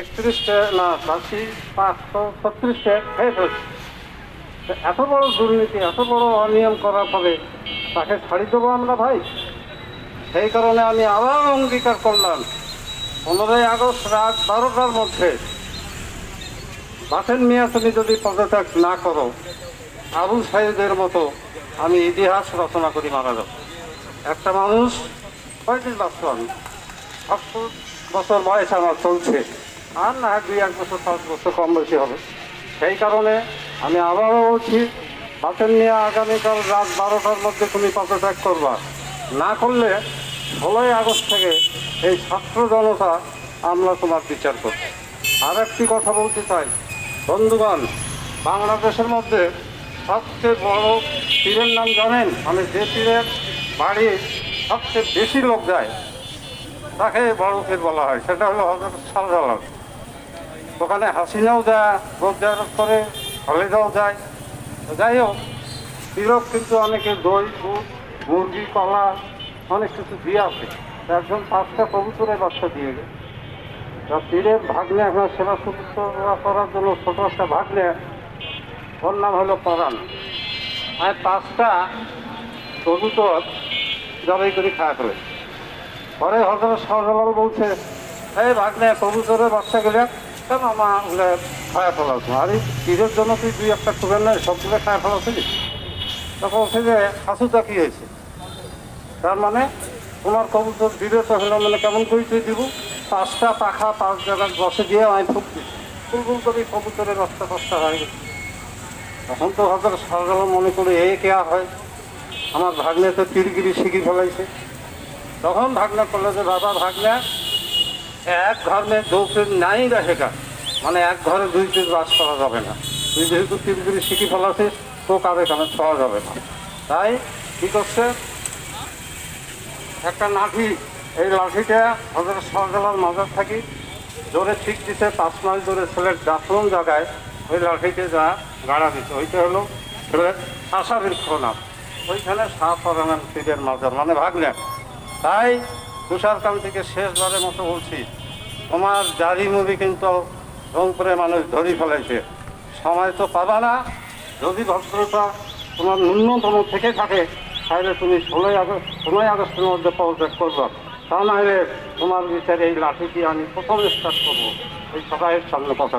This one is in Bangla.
একত্রিশটা, না পাঁচশো তো এত বড় দুর্নীতি, এত বড় অনিয়ম করার ফলে তাকে ছাড়ি দেবো আমরা ভাই? সেই কারণে আমি আবার অঙ্গীকার করলাম। পনেরোই আগস্ট রাত বারোটার মধ্যে। বাসেন মিয়া তুমি যদি পদত্যাগ না করো আবু সাহেবের মতো আমি ইতিহাস রচনা করি মারা যাব একটা মানুষ বাঁচত আমি সত্তর বছর বয়স আমার চলছে। আর না দুই এক বছর, পাঁচ বছর কম বেশি হবে। সেই কারণে আমি আবারও বলছি বাসেন নিয়ে আগামীকাল রাত বারোটার মধ্যে তুমি পদত্যাগ করবা। না করলে ষোলোই আগস্ট থেকে এই ছাত্র জনতা আমরা তোমার বিচার করব। আর একটি কথা বলতে চাই। বন্ধুগণ, বাংলাদেশের মধ্যে সবচেয়ে বড় পীরের নাম জানেন? আমি যে পীরের বাড়ি সবচেয়ে বেশি লোক যায় তাকে বড় পীর বলা হয়। সেটা হলো হজরত শাহজালাল। ওখানে হাসিনাও যায় রোজগার করে খালেদাও যায়। যাই হোক পীরক কিন্তু অনেকে দই, দুধ, মুরগি, কলা, অনেক কিছু দিয়ে আসে। একজন পাঁচটা কবুতরের বাচ্চা দিয়ে গেছে তা পীরের ভাগ্নে আপনার সেবা শুশ্রূষা করার জন্য ছোট একটা ভাগ্নে, ওর নাম হলো পরাণ। আর পাঁচটা কবুতর জবাই করে খাওয়া ফেলে। পরে হজরত শাহজালাল বলছে, এই ভাগ্নে, কবুতরের বাচ্চা গেলে কেন মা ওগুলো খাওয়া ফেলাছো আর পীরের জন্য তুই দুই একটা টুকেন নাই? সবগুলো খাওয়া ফেলাছিলি তখন বলছে যে হাসুটা কি হয়েছে? তার মানে তোমার কবুতর দিলে তো হলো মানে কেমন পরিচয় দিব? পাঁচটা পাখা পাঁচ জায়গায় বসে দিয়ে আমি ফুটছি ফুলফুল করে কবুতরের রাস্তা পাঁচটা হয়ে গেছে। তখন তো হয়তো সরকার মনে করে, এ কেয়া হয়? আমার ভাগ্নে তো তিরগিরি শিখি ফেলাইছে। তখন ভাগনা করল যে, বাবা ভাগনা এক ধর্মে যৌতুক নাই রেখা মানে এক ঘরে দুই পিস বাস করা যাবে না। তুই যেহেতু তিন তিরগিরি শিখি ফেলাছিস তো কারও এখানে ছোঁয়া যাবে না। তাই কী করছে? একটা লাঠি, এই লাঠিটা হজরত সরকার মাজার থাকি জোরে ঠিক দিতে পাঁচ মাইল ধরে ছেলের দাফন জায়গায় ওই লাঠিতে যা গাড়া দিচ্ছে ওইটা হলো ছেলের আশাবীর প্রণাম ওইখানে সাপ পরানাম পীরের মাজার মানে ভাগলেন তাই তুষারকান্তিকে শেষবারের মতো বলছি, তোমার জারি মুভি কিন্তু রংপুরে মানুষ ধরি ফেলাইছে। সময় তো পাবা না। যদি ভদ্রতা তোমার ন্যূনতম থেকে থাকে, তাহলে তুমি ষোলোই আগস্ট, ষোলোই আগস্টের মধ্যে পদত্যাগ করব। তা নাহলে তোমার বিচারে এই লাঠিটি আমি প্রথম স্টার্ট করব। এই সবাইয়ের সামনে কথা